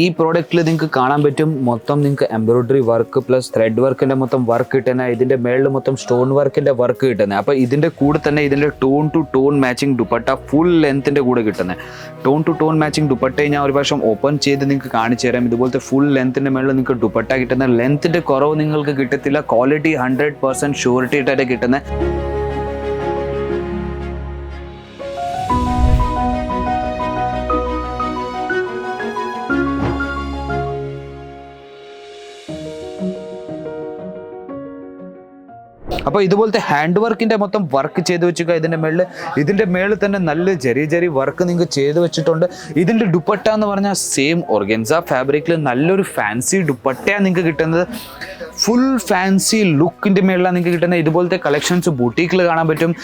ഈ പ്രോഡക്റ്റിൽ നിങ്ങൾക്ക് കാണാൻ പറ്റും മൊത്തം നിങ്ങൾക്ക് എംബ്രോയിഡറി വർക്ക് പ്ലസ് ത്രെഡ് വർക്കിന്റെ മൊത്തം വർക്ക് കിട്ടുന്ന ഇതിന്റെ മേളിൽ മൊത്തം സ്റ്റോൺ വർക്കിന്റെ വർക്ക് കിട്ടുന്നത് അപ്പോൾ ഇതിന്റെ കൂടെ തന്നെ ഇതിന്റെ tone to tone matching dupatta full ലെങ്ത്തിന്റെ കൂടെ കിട്ടുന്നത് ടോൺ ടു ടോൺ മാച്ചിങ് ദുപ്പട്ടയെ ഞാൻ ഒരു പ്രാവശ്യം ഓപ്പൺ ചെയ്ത് നിങ്ങൾക്ക് കാണിച്ചു തരാം. ഇതുപോലത്തെ ഫുൾ ലെങ്ത്തിന്റെ മേളിൽ നിങ്ങൾക്ക് ദുപ്പട്ട കിട്ടുന്ന. ലെങ്ത്തിന്റെ കുറവ് നിങ്ങൾക്ക് കിട്ടത്തില്ല. ക്വാളിറ്റി ഹൺഡ്രഡ് പെർസെന്റ് ഷ്യൂരിറ്റി ആയിട്ട് കിട്ടുന്ന. അപ്പോൾ ഇതുപോലത്തെ ഹാൻഡ് വർക്കിന്റെ മൊത്തം വർക്ക് ചെയ്ത് വെച്ചുക ഇതിന്റെ മേളിൽ ഇതിന്റെ മേളിൽ തന്നെ നല്ല ചെറിയ ചെറിയ വർക്ക് നിങ്ങൾക്ക് ചെയ്ത് വെച്ചിട്ടുണ്ട്. ഇതിന്റെ ദുപ്പട്ട എന്ന് പറഞ്ഞാൽ സെയിം ഓർഗൻസ ഫാബ്രിക്കിൽ നല്ലൊരു ഫാൻസി ദുപ്പട്ടയാണ് നിങ്ങൾക്ക് കിട്ടുന്നത്. ഫുൾ ഫാൻസി ലുക്കിന്റെ മേളിലാണ് നിങ്ങൾക്ക് കിട്ടുന്നത്. ഇതുപോലത്തെ കളക്ഷൻസ് ബൂട്ടീക്കിൽ കാണാൻ പറ്റും.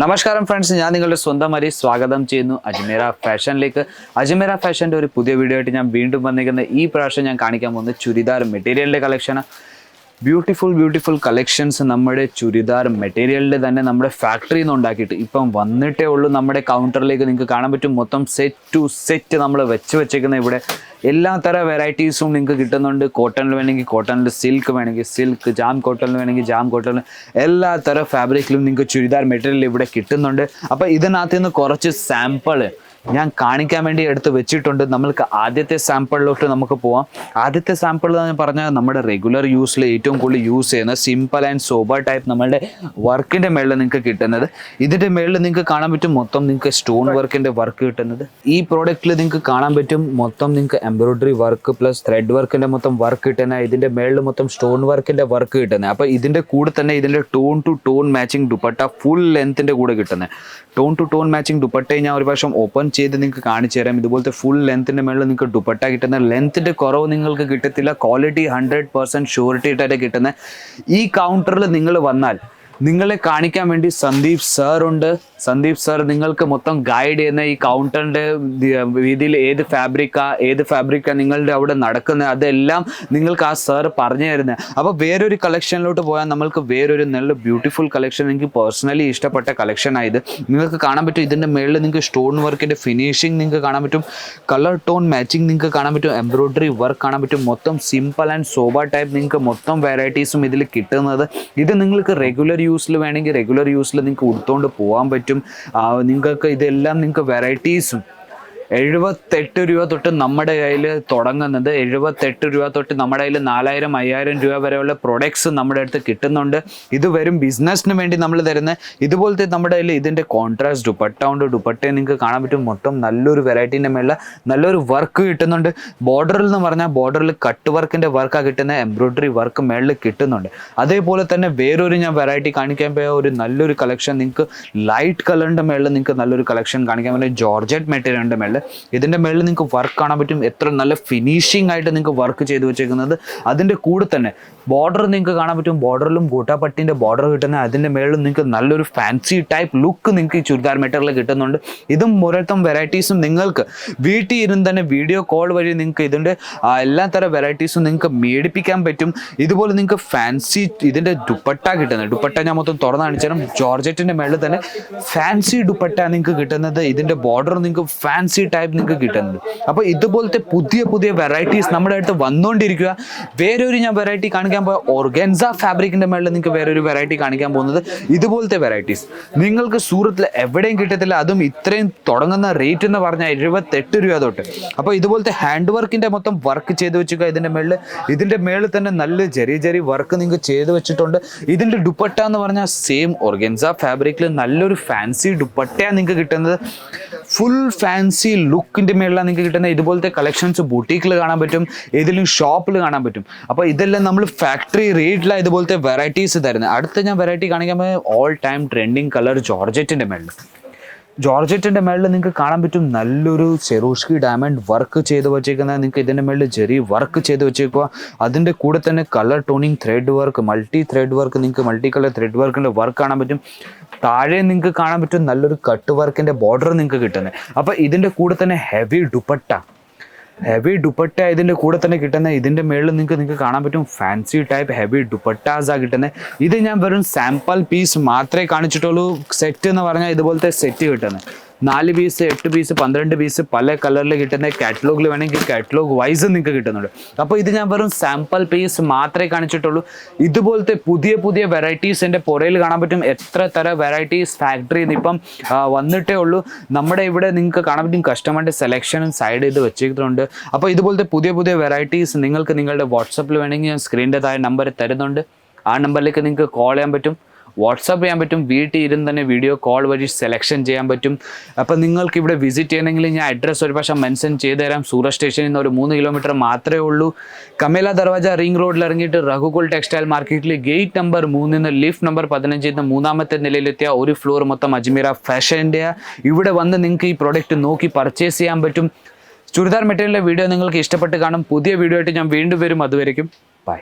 നമസ്കാരം ഫ്രണ്ട്സ് ഞാൻ നിങ്ങളുടെ സ്വന്തം അരി സ്വാഗതം ചെയ്യുന്നു അജ്മേര ഫാഷനിലേക്ക്. അജ്മേര ഫാഷന്റെ ഒരു പുതിയ വീഡിയോ ആയിട്ട് ഞാൻ വീണ്ടും വന്നിരിക്കുന്ന ഈ പ്രാവശ്യം ഞാൻ കാണിക്കാൻ പോകുന്നത് ചുരിദാർ മെറ്റീരിയലിന്റെ കളക്ഷനാണ് ബ്യൂട്ടിഫുൾ ബ്യൂട്ടിഫുൾ കളക്ഷൻസ് നമ്മുടെ ചുരിദാർ മെറ്റീരിയലിൽ തന്നെ നമ്മുടെ ഫാക്ടറിയിൽ നിന്ന് ഉണ്ടാക്കിയിട്ട് ഇപ്പം വന്നിട്ടേ ഉള്ളൂ. നമ്മുടെ കൗണ്ടറിലേക്ക് നിങ്ങൾക്ക് കാണാൻ പറ്റും. മൊത്തം സെറ്റ് ടു സെറ്റ് നമ്മൾ വെച്ച് വെച്ചേക്കുന്ന ഇവിടെ എല്ലാ തര വെറൈറ്റീസും നിങ്ങൾക്ക് കിട്ടുന്നുണ്ട്. കോട്ടണിൽ വേണമെങ്കിൽ കോട്ടണിൽ സിൽക്ക് വേണമെങ്കിൽ സിൽക്ക് ജാം കോട്ടണിൽ വേണമെങ്കിൽ ജാം കോട്ടണിൽ എല്ലാ തര ഫാബ്രിക്കിലും നിങ്ങൾക്ക് ചുരിദാർ മെറ്റീരിയൽ ഇവിടെ കിട്ടുന്നുണ്ട്. അപ്പോൾ ഇതിനകത്ത് നിന്ന് കുറച്ച് സാമ്പിൾ ഞാൻ കാണിക്കാൻ വേണ്ടി എടുത്ത് വെച്ചിട്ടുണ്ട്. നമ്മൾക്ക് ആദ്യത്തെ സാമ്പിളിലോട്ട് നമുക്ക് പോവാം. ആദ്യത്തെ സാമ്പിൾ എന്ന് പറഞ്ഞാൽ നമ്മുടെ റെഗുലർ യൂസിൽ ഏറ്റവും കൂടുതൽ യൂസ് ചെയ്യുന്ന സിമ്പിൾ ആൻഡ് സോബർ ടൈപ്പ് നമ്മുടെ വർക്കിന്റെ മേളിൽ നിങ്ങൾക്ക് കിട്ടുന്നത്. ഇതിന്റെ മേളിൽ നിങ്ങൾക്ക് കാണാൻ പറ്റും മൊത്തം നിങ്ങൾക്ക് സ്റ്റോൺ വർക്കിന്റെ വർക്ക് കിട്ടുന്നത്. ഈ പ്രോഡക്റ്റിൽ നിങ്ങൾക്ക് കാണാൻ പറ്റും മൊത്തം നിങ്ങൾക്ക് എംബ്രോയിഡറി വർക്ക് പ്ലസ് ത്രെഡ് വർക്കിന്റെ മൊത്തം വർക്ക് കിട്ടുന്ന ഇതിന്റെ മേളിൽ മൊത്തം സ്റ്റോൺ വർക്കിന്റെ വർക്ക് കിട്ടുന്നത്. അപ്പോൾ ഇതിന്റെ കൂടെ തന്നെ ഇതിന്റെ tone to tone matching dupatta full ലെങ്ത്തിന്റെ കൂടെ കിട്ടുന്നത്. ടോൺ ടു ടോൺ മാച്ചിങ് ദുപ്പട്ടയെ ഞാൻ ഒരു പ്രാവശ്യം ഓപ്പൺ ചെയ്ത് നിങ്ങൾക്ക് കാണിച്ചു തരാം. ഇതുപോലത്തെ ഫുൾ ലെങ്ത്തിന്റെ മേളിൽ നിങ്ങൾക്ക് ദുപ്പട്ട കിട്ടുന്ന ലെങ്ത്തിന്റെ കുറവ് നിങ്ങൾക്ക് കിട്ടത്തില്ല. ക്വാളിറ്റി ഹൺഡ്രഡ് പെർസെന്റ് ഷുവറിറ്റി ആയിട്ട് കിട്ടുന്ന ഈ കൗണ്ടറിൽ നിങ്ങൾ വന്നാൽ നിങ്ങളെ കാണിക്കാൻ വേണ്ടി സന്ദീപ് സാർ ഉണ്ട്. സന്ദീപ് സാർ നിങ്ങൾക്ക് മൊത്തം ഗൈഡ് ചെയ്യുന്ന ഈ കൗണ്ടറിന്റെ രീതിയിൽ ഏത് ഫാബ്രിക്കാ ഏത് ഫാബ്രിക്കാ നിങ്ങളുടെ അവിടെ നടക്കുന്നത് അതെല്ലാം നിങ്ങൾക്ക് ആ സാർ പറഞ്ഞു തരുന്നത് അപ്പോൾ വേറൊരു കളക്ഷനിലോട്ട് പോയാൽ നമ്മൾക്ക് വേറൊരു നല്ല ബ്യൂട്ടിഫുൾ കളക്ഷൻ എനിക്ക് പേഴ്സണലി ഇഷ്ടപ്പെട്ട കളക്ഷൻ ആയത് നിങ്ങൾക്ക് കാണാൻ പറ്റും ഇതിന്റെ മേളിൽ നിങ്ങൾക്ക് സ്റ്റോൺ വർക്കിന്റെ ഫിനിഷിംഗ് നിങ്ങൾക്ക് കാണാൻ പറ്റും. കളർ ടോൺ മാച്ചിങ് നിങ്ങൾക്ക് കാണാൻ പറ്റും. എംബ്രോയിഡറി വർക്ക് കാണാൻ പറ്റും. മൊത്തം സിമ്പിൾ ആൻഡ് സോബ ടൈപ്പ് നിങ്ങൾക്ക് മൊത്തം വെറൈറ്റീസും ഇതിൽ കിട്ടുന്നത്. ഇത് നിങ്ങൾക്ക് റെഗുലർ യൂസിൽ വേണമെങ്കിൽ റെഗുലർ യൂസിൽ നിങ്ങൾക്ക് ഉടുത്തുകൊണ്ട് പോകാൻ പറ്റും. നിങ്ങൾക്ക് ഇതെല്ലാം നിങ്ങൾക്ക് വെറൈറ്റീസും എഴുപത്തെട്ട് രൂപ തൊട്ട് നമ്മുടെ കയ്യിൽ തുടങ്ങുന്നത്. എഴുപത്തെട്ട് രൂപ തൊട്ട് നമ്മുടെ കയ്യിൽ നാലായിരം അയ്യായിരം രൂപ വരെയുള്ള പ്രൊഡക്ട്സ് നമ്മുടെ അടുത്ത് കിട്ടുന്നുണ്ട്. ഇത് വരും ബിസിനസ്സിന് വേണ്ടി നമ്മൾ തരുന്ന ഇതുപോലത്തെ നമ്മുടെ കയ്യിൽ ഇതിന്റെ കോൺട്രാസ്റ്റ് ദുപ്പട്ട ഉണ്ട് ദുപ്പട്ടയെ നിങ്ങൾക്ക് കാണാൻ പറ്റും. മൊത്തം നല്ലൊരു വെറൈറ്റീന്റെ മേളിൽ നല്ലൊരു വർക്ക് കിട്ടുന്നുണ്ട്. ബോർഡറിൽ എന്ന് പറഞ്ഞാൽ ബോർഡറിൽ കട്ട് വർക്കിന്റെ വർക്കാണ് കിട്ടുന്ന എംബ്രോയിഡറി വർക്ക് മേളിൽ കിട്ടുന്നുണ്ട്. അതേപോലെ തന്നെ വേറൊരു ഞാൻ വെറൈറ്റി കാണിക്കാൻ പോയ ഒരു നല്ലൊരു കളക്ഷൻ നിങ്ങൾക്ക് ലൈറ്റ് കളറിന്റെ മേളിൽ നിങ്ങൾക്ക് നല്ലൊരു കളക്ഷൻ കാണിക്കാൻ പറ്റും. ജോർജറ്റ് മെറ്റീരിയലിന്റെ മേളിൽ ഇതിന്റെ മേളിൽ നിങ്ങൾക്ക് വർക്ക് കാണാൻ പറ്റും. എത്ര നല്ല ഫിനിഷിംഗ് ആയിട്ട് നിങ്ങൾക്ക് വർക്ക് ചെയ്ത് വെച്ചേക്കുന്നത്. അതിന്റെ കൂടെ തന്നെ ബോർഡർ നിങ്ങൾക്ക് കാണാൻ പറ്റും. ബോർഡറിലും കൂട്ടാപ്പട്ടിന്റെ ബോർഡർ കിട്ടുന്ന അതിന്റെ മേളിൽ നിങ്ങൾക്ക് നല്ലൊരു ഫാൻസി ടൈപ്പ് ലുക്ക് നിങ്ങൾക്ക് ഈ ചുരിദാർ മെറ്റീരിയൽ കിട്ടുന്നുണ്ട്. ഇതും ഓരോരുത്തം വെറൈറ്റീസും നിങ്ങൾക്ക് വീട്ടിൽ ഇരുന്ന് തന്നെ വീഡിയോ കോൾ വഴി നിങ്ങൾക്ക് ഇതിന്റെ എല്ലാ തരം വെറൈറ്റീസും നിങ്ങൾക്ക് മേടിപ്പിക്കാൻ പറ്റും. ഇതുപോലെ നിങ്ങൾക്ക് ഫാൻസി ഇതിന്റെ ദുപ്പട്ട കിട്ടുന്നത്. ദുപ്പട്ട ഞാൻ മൊത്തം തുറന്നു കാണിച്ചാലും ജോർജറ്റിന്റെ മേളിൽ തന്നെ ഫാൻസി ദുപ്പട്ട നിങ്ങൾക്ക് കിട്ടുന്നത്. ഇതിന്റെ ബോർഡർ നിങ്ങൾക്ക് ഫാൻസി ടൈപ്പ് നിങ്ങൾക്ക് കിട്ടുന്നത് അപ്പോൾ ഇതുപോലത്തെ പുതിയ പുതിയ വെറൈറ്റീസ് നമ്മുടെ അടുത്ത് വന്നുകൊണ്ടിരിക്കുക വേറൊരു ഞാൻ വെറൈറ്റി കാണിക്കാൻ പോയ ഓർഗൻസ ഫാബ്രിക്കിന്റെ മേളിൽ നിങ്ങൾക്ക് വേറൊരു വെറൈറ്റി കാണിക്കാൻ പോകുന്നത് ഇതുപോലത്തെ വെറൈറ്റീസ് നിങ്ങൾക്ക് സൂറത്തിൽ എവിടെയും കിട്ടത്തില്ല. അതും ഇത്രയും തുടങ്ങുന്ന റേറ്റ് എന്ന് പറഞ്ഞാൽ എഴുപത്തെട്ട് രൂപ തൊട്ട്. അപ്പോൾ ഇതുപോലത്തെ ഹാൻഡ് വർക്കിന്റെ മൊത്തം വർക്ക് ചെയ്ത് വെച്ചുക ഇതിന്റെ മേളിൽ. ഇതിന്റെ മേളിൽ തന്നെ നല്ല ചെറിയ ചെറിയ വർക്ക് നിങ്ങൾക്ക് ചെയ്ത് വെച്ചിട്ടുണ്ട്. ഇതിന്റെ ദുപ്പട്ട എന്ന് പറഞ്ഞാൽ സെയിം ഓർഗൻസ ഫാബ്രിക്കിൽ നല്ലൊരു ഫാൻസി ദുപ്പട്ടയാണ് നിങ്ങൾക്ക് കിട്ടുന്നത്. ഫുൾ ഫാൻസി ലുക്കിന്റെ മേളിലാണ് നിങ്ങൾക്ക് കിട്ടുന്നത് ഇതുപോലത്തെ കളക്ഷൻസ് ബൂട്ടീക്കിൽ കാണാൻ പറ്റും ഏതെങ്കിലും ഷോപ്പിൽ കാണാൻ പറ്റും. അപ്പോൾ ഇതെല്ലാം നമ്മൾ ഫാക്ടറി റേറ്റിലാണ് ഇതുപോലത്തെ വെറൈറ്റീസ് തരുന്നത് അടുത്ത ഞാൻ വെറൈറ്റി കാണിക്കാൻ ഓൾ ടൈം ട്രെൻഡിങ് കളർ ജോർജറ്റിന്റെ മേളിൽ ജോർജറ്റിന്റെ മേളിൽ നിങ്ങൾക്ക് കാണാൻ പറ്റും നല്ലൊരു സെറോഷ്കി ഡയമണ്ട് വർക്ക് ചെയ്ത് വെച്ചേക്കുന്ന. നിങ്ങൾക്ക് ഇതിന്റെ മേളിൽ ചെറിയ വർക്ക് ചെയ്ത് വെച്ചേക്കുക അതിന്റെ കൂടെ തന്നെ colour toning thread work multi thread work നിങ്ങൾക്ക് മൾട്ടി കളർ ത്രെഡ് വർക്കിന്റെ വർക്ക് കാണാൻ പറ്റും. താഴെ നിങ്ങൾക്ക് കാണാൻ പറ്റും നല്ലൊരു കട്ട് വർക്കിന്റെ ബോർഡർ നിങ്ങൾക്ക് കിട്ടുന്നത് അപ്പോൾ ഇതിന്റെ കൂടെ തന്നെ ഹെവി ദുപ്പട്ട ഹെവി ദുപ്പട്ട ഇതിന്റെ കൂടെ തന്നെ കിട്ടുന്ന. ഇതിന്റെ മേളിൽ നിങ്ങൾക്ക് നിങ്ങൾക്ക് കാണാൻ പറ്റും ഫാൻസി ടൈപ്പ് ഹെവി ദുപ്പട്ടാസാണ് കിട്ടുന്നത് ഇത് ഞാൻ വെറും സാമ്പിൾ പീസ് മാത്രമേ കാണിച്ചിട്ടുള്ളൂ. സെറ്റ് എന്ന് പറഞ്ഞാൽ ഇതുപോലത്തെ സെറ്റ് കിട്ടുന്നത് നാല് പീസ് എട്ട് പീസ് പന്ത്രണ്ട് പീസ് പല കളറിൽ കിട്ടുന്ന കാറ്റലോഗിൽ വേണമെങ്കിൽ കാറ്റലോഗ് വൈസ് നിങ്ങൾക്ക് കിട്ടുന്നുണ്ട്. അപ്പോൾ ഇത് ഞാൻ വെറും സാമ്പിൾ പീസ് മാത്രമേ കാണിച്ചിട്ടുള്ളൂ. ഇതുപോലത്തെ പുതിയ പുതിയ വെറൈറ്റീസ് എന്റെ പുറയിൽ കാണാൻ പറ്റും. എത്ര തരം വെറൈറ്റീസ് ഫാക്ടറി ഇപ്പം വന്നിട്ടേ ഉള്ളൂ. നമ്മുടെ ഇവിടെ നിങ്ങൾക്ക് കാണാൻ പറ്റും. കസ്റ്റമറിന്റെ സെലക്ഷനും സൈഡ് ചെയ്ത് വെച്ചിട്ടുണ്ട്. അപ്പോൾ ഇതുപോലത്തെ പുതിയ പുതിയ വെറൈറ്റീസ് നിങ്ങൾക്ക് നിങ്ങളുടെ വാട്സപ്പിൽ വേണമെങ്കിൽ ഞാൻ സ്ക്രീനിന്റെ താഴെ നമ്പർ തരുന്നുണ്ട്. ആ നമ്പറിലേക്ക് നിങ്ങൾക്ക് കോൾ ചെയ്യാൻ പറ്റും. വാട്സാപ്പ് ചെയ്യാൻ പറ്റും വീട്ടിൽ ഇരുന്ന് തന്നെ വീഡിയോ കോൾ വഴി സെലക്ഷൻ ചെയ്യാൻ പറ്റും. അപ്പം നിങ്ങൾക്ക് ഇവിടെ വിസിറ്റ് ചെയ്യണമെങ്കിൽ ഞാൻ അഡ്രസ്സ് ഒരു പക്ഷേ മെൻഷൻ ചെയ്തു തരാം. സൂറത്ത് സ്റ്റേഷനിൽ നിന്ന് ഒരു മൂന്ന് കിലോമീറ്റർ മാത്രമേ ഉള്ളൂ. കമേല ദർവാജ റിംഗ് റോഡിൽ ഇറങ്ങിയിട്ട് റഘുകുൽ ടെക്സ്റ്റൈൽ മാർക്കറ്റിൽ ഗേറ്റ് നമ്പർ മൂന്നിൽ നിന്ന് ലിഫ്റ്റ് നമ്പർ പതിനഞ്ചിൽ നിന്ന് മൂന്നാമത്തെ നിലയിലെത്തിയ ഒരു ഫ്ലോർ മൊത്തം അജ്മീറ ഫാഷന്റെ ഇവിടെ വന്ന് നിങ്ങൾക്ക് ഈ പ്രോഡക്റ്റ് നോക്കി പർച്ചേസ് ചെയ്യാൻ പറ്റും. ചുരിദാർ മെറ്റീരിയലിന്റെ വീഡിയോ നിങ്ങൾക്ക് ഇഷ്ടപ്പെട്ട് കാണും. പുതിയ വീഡിയോ ആയിട്ട് ഞാൻ വീണ്ടും വരും. അതുവരെയും ബൈ